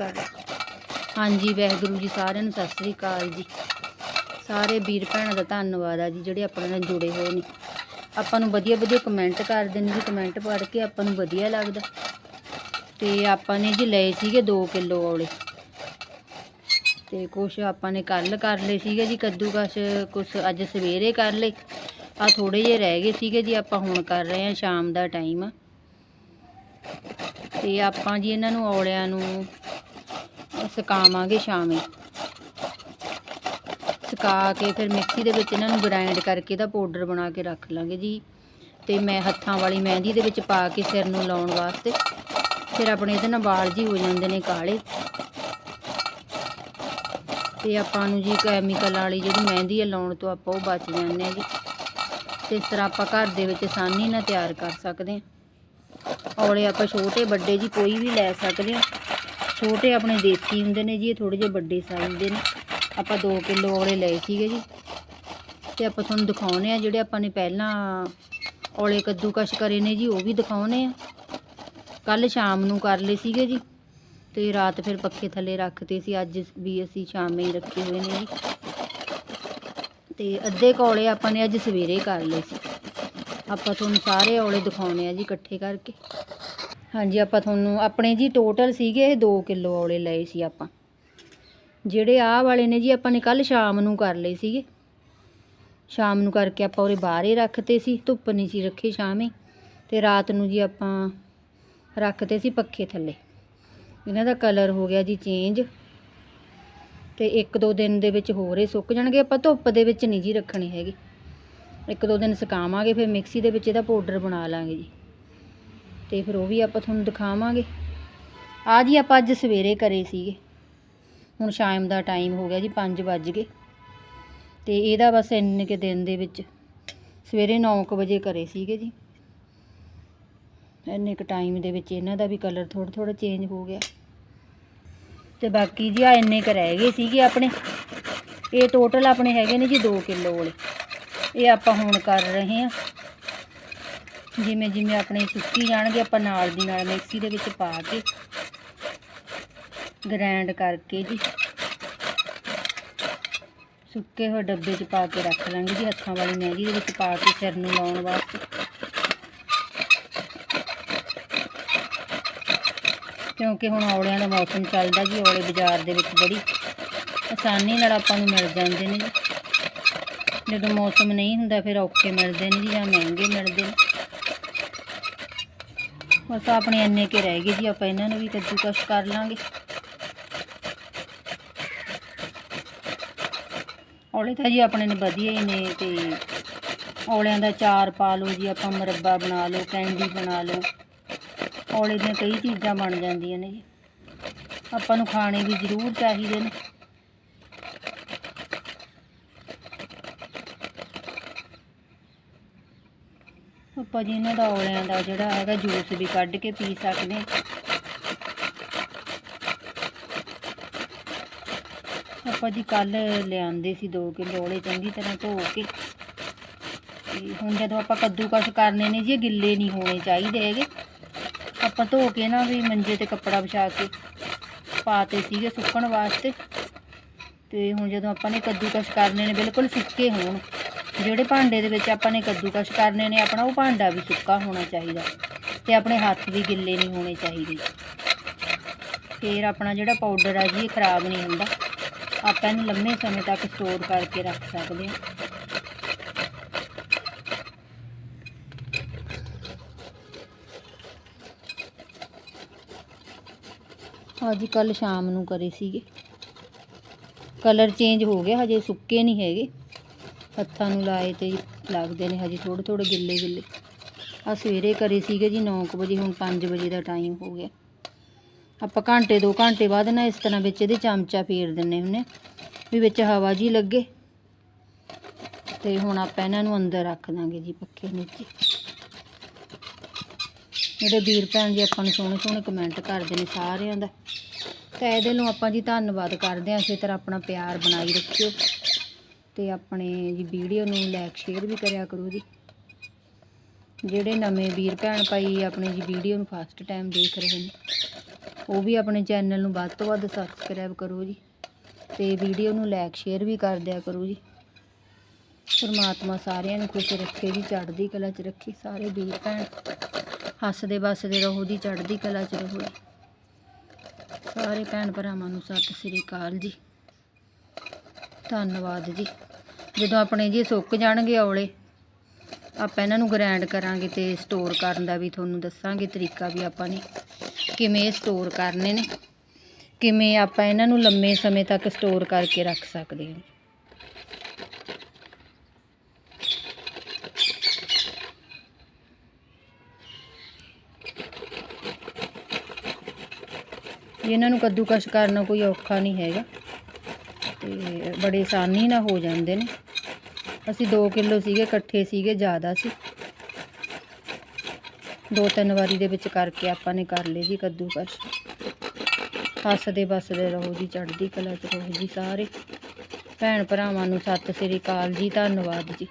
ਹਾਂਜੀ, ਵਾਹਿਗੁਰੂ ਜੀ ਸਾਰਿਆਂ ਨੂੰ ਸਤਿ ਸ੍ਰੀ ਅਕਾਲ ਜੀ। ਸਾਰੇ ਵੀਰ ਭੈਣਾਂ ਦਾ ਧੰਨਵਾਦ ਆ ਜੀ, ਜਿਹੜੇ ਆਪਣੇ ਨਾਲ ਜੁੜੇ ਹੋਏ ਨੇ। ਆਪਾਂ ਨੂੰ ਵਧੀਆ ਵਧੀਆ ਕਮੈਂਟ ਕਰਦੇ ਨੇ ਜੀ ਕਮੈਂਟ ਪੜ੍ਹ ਕੇ ਆਪਾਂ ਨੂੰ ਵਧੀਆ ਲੱਗਦਾ। ਤੇ ਆਪਾਂ ਨੇ ਜੀ ਲਏ ਸੀਗੇ 2 ਕਿਲੋ ਔਲੇ। ਤੇ ਕੁਛ ਆਪਾਂ ਨੇ ਕੱਲ ਕਰ ਲਏ ਸੀਗੇ ਜੀ, ਕੱਦੂਕਸ ਕੁਛ ਅੱਜ ਸਵੇਰੇ ਕਰ ਲਏ। ਆ ਥੋੜੇ ਜਿਹੇ ਰਹਿ ਗਏ ਸੀਗੇ ਜੀ, ਆਪਾਂ ਹੁਣ ਕਰ ਰਹੇ ਹਾਂ ਸ਼ਾਮ ਦਾ ਟਾਈਮ ਆ ਤੇ ਆਪਾਂ ਜੀ ਇਹਨਾਂ ਨੂੰ ਔਲਿਆਂ ਨੂੰ ਸੁਕਾਵਾਂਗੇ ਸ਼ਾਮੇ। ਸੁਕਾ ਕੇ ਫਿਰ ਮਿਕਸੀ ਦੇ ਵਿੱਚ ਇਹਨਾਂ ਨੂੰ ਗ੍ਰਾਈਂਡ ਕਰਕੇ ਦਾ ਪਾਊਡਰ ਬਣਾ ਕੇ ਰੱਖ ਲਾਂਗੇ ਜੀ। ਤੇ ਮੈਂ ਹੱਥਾਂ ਵਾਲੀ ਮਹਿੰਦੀ ਦੇ ਵਿੱਚ ਪਾ ਕੇ ਸਿਰ ਨੂੰ ਲਾਉਣ ਵਾਸਤੇ ਫਿਰ ਆਪਣੇ ਇਹਦੇ ਨਾਲ ਵਾਲ ਜੀ ਹੋ ਜਾਂਦੇ ਨੇ ਕਾਲੇ। ਤੇ ਆਪਾਂ ਨੂੰ ਜੀ ਕੈਮੀਕਲ ਵਾਲੀ ਜਿਹੜੀ ਮਹਿੰਦੀ ਹੈ ਲਾਉਣ ਤੋਂ ਆਪਾਂ ਉਹ ਬਚ ਜਾਂਦੇ ਆ ਜੀ। ਤੇ ਇਸ ਤਰ੍ਹਾਂ ਆਪਾਂ ਘਰ ਦੇ ਵਿੱਚ ਆਸਾਨੀ ਨਾਲ ਤਿਆਰ ਕਰ ਸਕਦੇ ਹਾਂ ਔਲੇ ਆਪਾਂ ਛੋਟੇ ਵੱਡੇ ਜੀ ਕੋਈ ਵੀ ਲੈ ਸਕਦੇ ਹਾਂ। ਛੋਟੇ ਆਪਣੇ ਦੇਸੀ ਹੁੰਦੇ ਨੇ ਜੀ, ਇਹ ਥੋੜੇ ਜਿਹੇ ਵੱਡੇ ਸਾਈਜ਼ ਦੇ ਨੇ। ਆਪਾਂ 2 ਕਿਲੋ ਔਲੇ ਲਏ ਸੀਗੇ ਜੀ। ਤੇ ਆਪਾਂ ਤੁਹਾਨੂੰ ਦਿਖਾਉਨੇ ਆ ਜਿਹੜੇ ਆਪਾਂ ਨੇ ਪਹਿਲਾਂ ਔਲੇ ਕੱਦੂਕਸ਼ ਕਰੇ ਨੇ ਜੀ, ਉਹ ਵੀ ਦਿਖਾਉਨੇ ਆ ਕੱਲ ਸ਼ਾਮ ਨੂੰ ਕਰ ਲਏ ਸੀਗੇ ਜੀ। ਤੇ ਰਾਤ ਫਿਰ ਪੱਖੇ ਥੱਲੇ ਰੱਖਤੇ ਸੀ, ਅੱਜ ਵੀ ਅਸੀਂ ਸ਼ਾਮੇ ਹੀ ਰੱਖੇ ਹੋਏ ਨੇ ਜੀ। ਤੇ ਅੱਧੇ ਕੌਲੇ ਆਪਾਂ ਨੇ ਅੱਜ ਸਵੇਰੇ ਕਰ ਲਏ ਸੀ। ਆਪਾਂ ਤੁਹਾਨੂੰ ਸਾਰੇ ਔਲੇ ਦਿਖਾਉਣੇ ਆ ਜੀ ਇਕੱਠੇ ਕਰਕੇ। ਹਾਂਜੀ, ਆਪਾਂ ਤੁਹਾਨੂੰ ਆਪਣੇ ਜੀ ਟੋਟਲ ਸੀਗੇ ਇਹ 2 ਕਿਲੋ ਔਲੇ ਲਏ ਸੀ ਆਪਾਂ। ਜਿਹੜੇ ਆਹ ਵਾਲੇ ਨੇ ਜੀ, ਆਪਾਂ ਨੇ ਕੱਲ ਸ਼ਾਮ ਨੂੰ ਕਰ ਲਏ ਸੀਗੇ। ਸ਼ਾਮ ਨੂੰ ਕਰਕੇ ਆਪਾਂ ਉਰੇ ਬਾਹਰ ਹੀ ਰੱਖਤੇ ਸੀ, ਧੁੱਪ ਨਹੀਂ ਸੀ ਰੱਖੇ ਸ਼ਾਮੇ ਤੇ ਰਾਤ ਨੂੰ ਜੀ ਆਪਾਂ ਰੱਖਤੇ ਸੀ ਪੱਖੇ ਥੱਲੇ। ਇਹਨਾਂ ਦਾ ਕਲਰ ਹੋ ਗਿਆ ਜੀ ਚੇਂਜ ਤੇ ਇੱਕ ਦੋ ਦਿਨ ਦੇ ਵਿੱਚ ਹੋਰ ਇਹ ਸੁੱਕ ਜਾਣਗੇ। ਆਪਾਂ ਧੁੱਪ ਦੇ ਵਿੱਚ ਨਹੀਂ ਜੀ ਰੱਖਣੇ ਹੈਗੇ। ਇੱਕ ਦੋ ਦਿਨ ਸੁਕਾਵਾਂਗੇ, ਫਿਰ ਮਿਕਸੀ ਦੇ ਵਿੱਚ ਇਹਦਾ ਪਾਊਡਰ ਬਣਾ ਲਾਂਗੇ ਜੀ। ਤੇ ਫਿਰ ਉਹ ਵੀ ਆਪਾਂ ਤੁਹਾਨੂੰ ਦਿਖਾਵਾਂਗੇ। ਆ ਜੀ ਆਪਾਂ ਅੱਜ ਸਵੇਰੇ ਕਰੇ ਸੀਗੇ। ਹੁਣ ਸ਼ਾਮ ਦਾ ਟਾਈਮ ਹੋ ਗਿਆ ਜੀ 5 ਵੱਜ ਗਏ। ਤੇ ਇਹਦਾ ਬਸ ਇੰਨੇ ਕੁ ਦਿਨ ਦੇ ਵਿੱਚ ਸਵੇਰੇ 9:00 ਵਜੇ ਕਰੇ ਸੀਗੇ ਜੀ। ਇੰਨੇ ਕੁ ਟਾਈਮ ਦੇ ਵਿੱਚ ਇਹਨਾਂ ਦਾ ਵੀ ਕਲਰ ਥੋੜਾ ਥੋੜਾ ਚੇਂਜ ਹੋ ਗਿਆ। ਤੇ ਬਾਕੀ ਜੀ ਆ ਇੰਨੇ ਕੁ ਰਹਿ ਗਏ ਸੀਗੇ ਆਪਣੇ। ਇਹ ਟੋਟਲ ਆਪਣੇ ਹੈਗੇ ਨੇ ਜੀ 2 ਕਿਲੋ ਵਾਲੇ। ਇਹ ਆਪਾਂ ਹੁਣ ਕਰ ਰਹੇ ਹਾਂ। ਜਿਵੇਂ ਜਿਵੇਂ ਆਪਣੇ ਸੁੱਕੀ ਜਾਣਗੇ, ਆਪਾਂ ਨਾਲ ਦੀ ਨਾਲ ਮਿਕਸੀ ਦੇ ਵਿੱਚ ਪਾ ਕੇ ਗ੍ਰਾਈਂਡ ਕਰਕੇ ਜੀ, ਸੁੱਕੇ ਹੋਏ ਡੱਬੇ 'ਚ ਪਾ ਕੇ ਰੱਖ ਲਾਂਗੇ ਜੀ, ਹੱਥਾਂ ਵਾਲੀ ਮਹਿੰਦੀ ਦੇ ਵਿੱਚ ਪਾ ਕੇ ਸਿਰ ਨੂੰ ਲਾਉਣ ਵਾਸਤੇ। ਕਿਉਂਕਿ ਹੁਣ ਔਲਿਆਂ ਦਾ ਮੌਸਮ ਚੱਲਦਾ ਜੀ, ਔਲੇ ਬਾਜ਼ਾਰ ਦੇ ਵਿੱਚ ਬੜੀ ਆਸਾਨੀ ਨਾਲ ਆਪਾਂ ਨੂੰ ਮਿਲ ਜਾਂਦੇ ਨੇ ਜੀ। ਜਦੋਂ ਮੌਸਮ ਨਹੀਂ ਹੁੰਦਾ ਫਿਰ ਔਖੇ ਮਿਲਦੇ ਨੇ ਜੀ ਜਾਂ ਮਹਿੰਗੇ ਮਿਲਦੇ ਨੇ। ਬਸ ਆਪਣੇ ਇੰਨੇ ਕੇ ਰਹਿ ਗਏ ਜੀ, ਆਪਾਂ ਇਹਨਾਂ ਨੂੰ ਵੀ ਕੱਦੂਕਸ਼ ਕਰ ਲਾਂਗੇ। ਔਲੇ ਤਾਂ ਜੀ ਆਪਣੇ ਨੇ ਵਧੀਆ ਹੀ ਨੇ ਤੇ ਔਲਿਆਂ ਦਾ ਚਾਰ ਪਾ ਲਓ ਜੀ, ਆਪਾਂ ਮੁਰੱਬਾ ਬਣਾ ਲਓ, ਕੈਂਡੀ ਬਣਾ ਲਓ। ਔਲੇ ਦੀਆਂ ਕਈ ਚੀਜ਼ਾਂ ਬਣ ਜਾਂਦੀਆਂ ਨੇ ਜੀ। ਆਪਾਂ ਨੂੰ ਖਾਣੇ ਵੀ ਜ਼ਰੂਰ ਚਾਹੀਦੇ ਨੇ। ਆਪਾਂ ਜੀ ਇਹਨਾਂ ਦਾ ਔਲਿਆਂ ਦਾ ਜਿਹੜਾ ਹੈਗਾ ਜੂਸ ਵੀ ਕੱਢ ਕੇ ਪੀ ਸਕਦੇ ਆਪਾਂ ਜੀ ਕੱਲ ਲਿਆਂਦੇ ਸੀ 2 ਕਿਲੋ ਔਲੇ ਚੰਗੀ ਤਰ੍ਹਾਂ ਧੋ ਕੇ। ਤੇ ਹੁਣ ਜਦੋਂ ਆਪਾਂ ਕੱਦੂਕਸ਼ ਕਰਨੇ ਨੇ ਜੀ ਗਿੱਲੇ ਨਹੀਂ ਹੋਣੇ ਚਾਹੀਦੇ ਹੈਗੇ। ਆਪਾਂ ਧੋ ਕੇ ਨਾ ਵੀ ਮੰਜੇ ਤੇ ਕੱਪੜਾ ਵਿਛਾ ਕੇ ਪਾਤੇ ਸੀਗੇ ਸੁੱਕਣ ਵਾਸਤੇ। ਤੇ ਹੁਣ ਜਦੋਂ ਆਪਾਂ ਨੇ ਕੱਦੂਕਸ਼ ਕਰਨੇ ਨੇ, ਬਿਲਕੁਲ ਸੁੱਕੇ ਹੋਣ। ਜਿਹੜੇ ਭਾਂਡੇ ਦੇ ਵਿੱਚ ਆਪਾਂ ਨੇ ਕੱਦੂਕਸ਼ ਕਰਨੇ ਨੇ, ਆਪਣਾ ਉਹ ਭਾਂਡਾ ਵੀ ਸੁੱਕਾ ਹੋਣਾ ਚਾਹੀਦਾ ਤੇ ਆਪਣੇ ਹੱਥ ਵੀ ਗਿੱਲੇ ਨਹੀਂ ਹੋਣੇ ਚਾਹੀਦੇ। ਫੇਰ ਆਪਣਾ ਜਿਹੜਾ ਪਾਊਡਰ ਆ ਜੀ, ਇਹ ਖਰਾਬ ਨਹੀਂ ਹੁੰਦਾ। ਆਪਾਂ ਇਹਨੂੰ ਲੰਮੇ ਸਮੇਂ ਤੱਕ ਸਟੋਰ ਕਰਕੇ ਰੱਖ ਸਕਦੇ ਹਾਂ। ਅੱਜ ਕੱਲ ਸ਼ਾਮ ਨੂੰ ਕਰੇ ਸੀਗੇ। ਕਲਰ ਚੇਂਜ ਹੋ ਗਿਆ ਹਜੇ ਸੁੱਕੇ ਨਹੀਂ ਹੈਗੇ। ਹੱਥਾਂ ਨੂੰ ਲਾਏ ਤੇ ਲੱਗਦੇ ਨੇ ਹਜੇ ਥੋੜੇ ਥੋੜੇ ਗਿੱਲੇ ਗਿੱਲੇ। ਆ ਸਵੇਰੇ ਕਰੇ ਸੀਗੇ ਜੀ 9 ਵਜੇ, ਹੁਣ 5 ਵਜੇ ਦਾ ਟਾਈਮ ਹੋ ਗਿਆ। ਆਪਾਂ ਘੰਟੇ 2 ਘੰਟੇ ਬਾਅਦ ਨਾ ਇਸ ਤਰ੍ਹਾਂ ਵਿੱਚ ਇਹਦੇ ਚਮਚਾ ਫੇਰ ਦਿੰਨੇ ਹੁੰਨੇ ਵੀ ਵਿੱਚ ਹਵਾ ਜੀ ਲੱਗੇ। ਤੇ ਹੁਣ ਆਪਾਂ ਇਹਨਾਂ ਨੂੰ ਅੰਦਰ ਰੱਖ ਦਾਂਗੇ ਜੀ ਪੱਕੇ ਨੀਚੇ। ਜਿਹੜੇ ਵੀਰ ਭੈਣ ਜੀ ਆਪਾਂ ਨੂੰ ਸੋਹਣੇ ਸੋਹਣੇ ਕਮੈਂਟ ਕਰਦੇ ਨੇ ਸਾਰਿਆਂ ਦਾ। ਤਾਂ ਇਹਦੇ ਨੂੰ ਆਪਾਂ ਜੀ ਧੰਨਵਾਦ ਕਰਦੇ ਹਾਂ, ਇਸੇ ਤਰ੍ਹਾਂ ਆਪਣਾ ਪਿਆਰ ਬਣਾਈ ਰੱਖਿਓ। ਤੇ ਆਪਣੇ ਜੀ ਵੀਡੀਓ ਨੂੰ ਲਾਈਕ ਸ਼ੇਅਰ ਵੀ ਕਰਿਆ ਕਰੋ ਜੀ। ਜਿਹੜੇ ਨਵੇਂ ਵੀਰ ਭੈਣ ਭਾਈ ਆਪਣੇ ਜੀ ਵੀਡੀਓ ਨੂੰ ਫਸਟ ਟਾਈਮ ਦੇਖ ਰਹੇ ਨੇ, ਉਹ ਵੀ ਆਪਣੇ ਚੈਨਲ ਨੂੰ ਵੱਧ ਤੋਂ ਵੱਧ ਸਬਸਕ੍ਰਾਈਬ ਕਰੋ ਜੀ ਤੇ ਵੀਡੀਓ ਨੂੰ ਲਾਈਕ ਸ਼ੇਅਰ ਵੀ ਕਰ ਦਿਆ ਕਰੋ ਜੀ। ਪਰਮਾਤਮਾ ਸਾਰਿਆਂ ਨੂੰ ਖੁਸ਼ ਰੱਖੇ ਜੀ, ਚੜ੍ਹਦੀ ਕਲਾ 'ਚ ਰੱਖੀ ਸਾਰੇ ਵੀਰ ਭੈਣ। ਹੱਸਦੇ ਵੱਸਦੇ ਰਹੋ ਜੀ, ਚੜ੍ਹਦੀ ਕਲਾ 'ਚ ਰਹੋ ਜੀ। ਸਾਰੇ ਭੈਣ ਭਰਾਵਾਂ ਨੂੰ ਸਤਿ ਸ੍ਰੀ ਅਕਾਲ ਜੀ। ਧੰਨਵਾਦ ਜੀ। ਜਦੋਂ ਆਪਣੇ ਜੀ ਸੁੱਕ ਜਾਣਗੇ ਔਲੇ, ਆਪਾਂ ਇਹਨਾਂ ਨੂੰ ਗ੍ਰਾਈਂਡ ਕਰਾਂਗੇ ਤੇ ਸਟੋਰ ਕਰਨ ਦਾ ਵੀ ਤੁਹਾਨੂੰ ਦੱਸਾਂਗੇ ਤਰੀਕਾ ਵੀ ਆਪਾਂ ਨੇ, ਕਿਵੇਂ ਸਟੋਰ ਕਰਨੇ ਨੇ, ਕਿਵੇਂ ਆਪਾਂ ਇਹਨਾਂ ਨੂੰ ਲੰਮੇ ਸਮੇਂ ਤੱਕ ਸਟੋਰ ਕਰਕੇ ਰੱਖ ਸਕਦੇ ਹਾਂ। ਇਹਨਾਂ ਨੂੰ ਕੱਦੂਕਸ਼ ਕਰਨਾ ਕੋਈ ਔਖਾ ਨਹੀਂ ਹੈਗਾ। ਤੇ ਬੜੇ ਆਸਾਨੀ ਨਾਲ ਹੋ ਜਾਂਦੇ ਨੇ। ਅਸੀਂ 2 ਕਿਲੋ ਸੀਗੇ, ਇਕੱਠੇ ਸੀਗੇ, ਜ਼ਿਆਦਾ ਸੀ। ਦੋ ਤਿੰਨ ਵਾਰੀ ਦੇ ਵਿੱਚ ਕਰਕੇ ਆਪਾਂ ਨੇ ਕਰ ਲਏ ਜੀ ਕੱਦੂਕਸ਼। ਹੱਸਦੇ ਬਸਦੇ ਰਹੋ ਜੀ, ਚੜ੍ਹਦੀ ਕਲਾ ਚ ਰਹੋ ਜੀ ਸਾਰੇ। ਭੈਣ ਭਰਾਵਾਂ ਨੂੰ ਸਤਿ ਸ੍ਰੀ ਅਕਾਲ ਜੀ, ਧੰਨਵਾਦ ਜੀ।